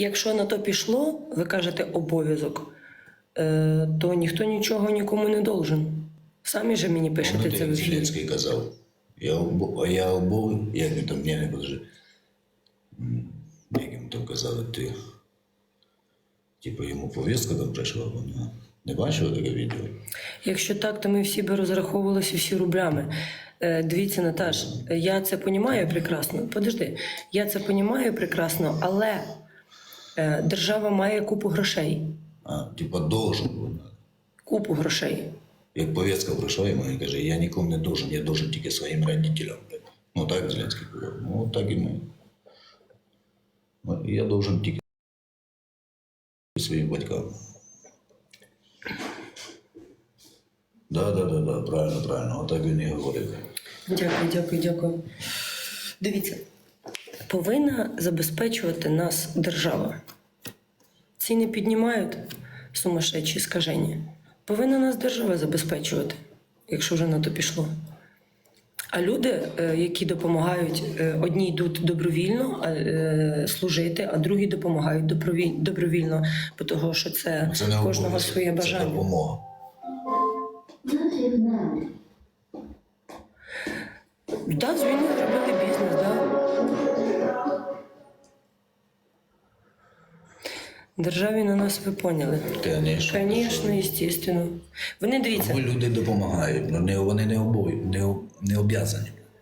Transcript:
якщо на то пішло, ви кажете обов'язок, е, то ніхто нічого нікому не должен. Самі же мені пишете це в ефірі. Зеленський казав, я, обо- а я обов'язок, як він там, ні, не подожди. М, Як йому там казали, ти, типу, йому повістка там прийшла, вона. Не бачив таке відео? Якщо так, то ми всі би розраховувалися всі рублями. Е, Дивіться, Наташ, я це понімаю прекрасно. Подожди, я це понімаю прекрасно, але держава має купу грошей. А, типа, должен був. Купу грошей. Як повістка прийшла йому і каже, я нікому не должен, я должен тільки своїм родителям. Ну так Зеленський казав. Ну так і ми. Ну, Я должен тільки своїм батькам. Да, да, да, да, правильно, правильно. Отак він і говорив. Дякую, дякую, дякую. Дивіться, повинна забезпечувати нас держава. Ціни піднімають сумасшедші скажені. Повинна нас держава забезпечувати, якщо вже на то пішло. А люди, е, які допомагають, е, одні йдуть добровільно е, служити, а другі допомагають добровільно, бо того, що це, Це кожного обов'язок, своє Це бажання. допомога. Да, з війни зробили бізнес, да. Державі на нас ви поняли. Конечно. Звісно, звісно. Вони дивіться, Бо люди допомагають, не, вони не, обов'я- не, об- не обов'язані.